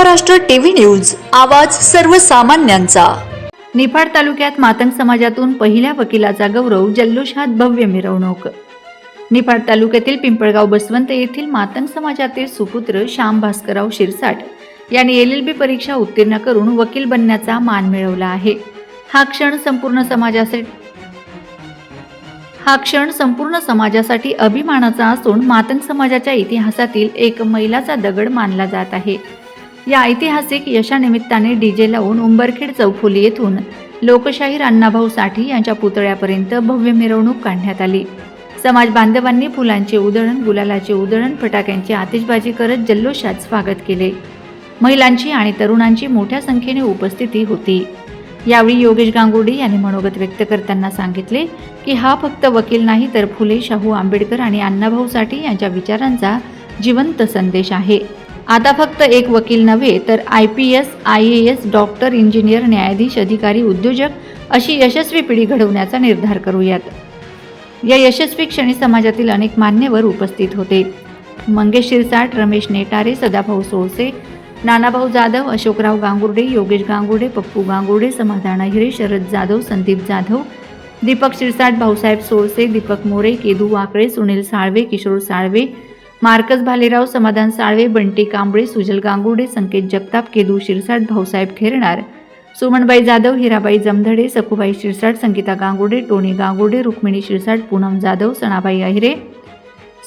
Maharashtra TV news आवाज सर्वसामान्यांचा. निफाड तालुक्यात मातंग समाजातून पहिल्या वकिलाचा गौरव जल्लोषात भव्य मिरवणूक. निफाड तालुक्यातील पिंपळगाव बसवंत येथील मातंग समाजातील सुपुत्र श्याम भास्करराव शिरसाट यांनी एल एल बी परीक्षा उत्तीर्ण करून वकील बनण्याचा मान मिळवला आहे. हा क्षण संपूर्ण समाजासाठी हा क्षण संपूर्ण समाजासाठी अभिमानाचा असून मातंग समाजाच्या इतिहासातील एक मैलाचा दगड मानला जात आहे. या ऐतिहासिक यशानिमित्ताने डीजे लावून उंबरखेड चौफुली येथून लोकशाहीर अण्णाभाऊ साठे यांच्या पुतळ्यापर्यंत भव्य मिरवणूक काढण्यात आली. समाज बांधवांनी फुलांचे उधळण गुलालाचे उधळण फटाक्यांची आतिषबाजी करत जल्लोषात स्वागत केले. महिलांची आणि तरुणांची मोठ्या संख्येने उपस्थिती होती. यावेळी योगेश गांगुर्डे यांनी मनोगत व्यक्त करताना सांगितले की हा फक्त वकील नाही तर फुले शाहू आंबेडकर आणि अण्णाभाऊ साठे यांच्या विचारांचा जिवंत संदेश आहे. आता फक्त एक वकील नव्हे तर I P S I A S doctor engineer न्यायाधीश अधिकारी उद्योजक अशी यशस्वी पिढी घडवण्याचा निर्धार करूयात. या यशस्वी क्षणी समाजातील अनेक मान्यवर उपस्थित होते. मंगेश शिरसाट रमेश नेटारे सदाभाऊ सोळसे नानाभाऊ जाधव अशोकराव गांगुर्डे योगेश गांगुर्डे पप्पू गांगुर्डे समाधान अहिरे शरद जाधव संदीप जाधव दीपक शिरसाट भाऊसाहेब सोळसे दीपक मोरे केदू वाकळे सुनील साळवे किशोर साळवे मार्कस भालेराव समाधान साळवे बंटी कांबळे सुजल गांगुर्डे संकेत जगताप केदू शिरसाट भाऊसाहेब खेरणार सुमनबाई जाधव हिराबाई जमधडे सखुबाई शिरसाट संगीता गांगुर्डे टोणी गांगुर्डे रुक्मिणी शिरसाट पूनम जाधव सणाबाई अहिरे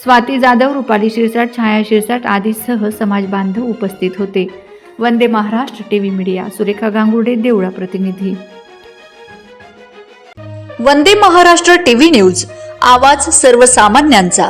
स्वाती जाधव रुपाली शिरसाट छाया शिरसाट आदीसह समाज बांधव उपस्थित होते. वंदे महाराष्ट्र टीव्ही मीडिया सुरेखा गांगुर्डे देवळा प्रतिनिधी. वंदे महाराष्ट्र टीव्ही न्यूज आवाज सर्वसामान्यांचा.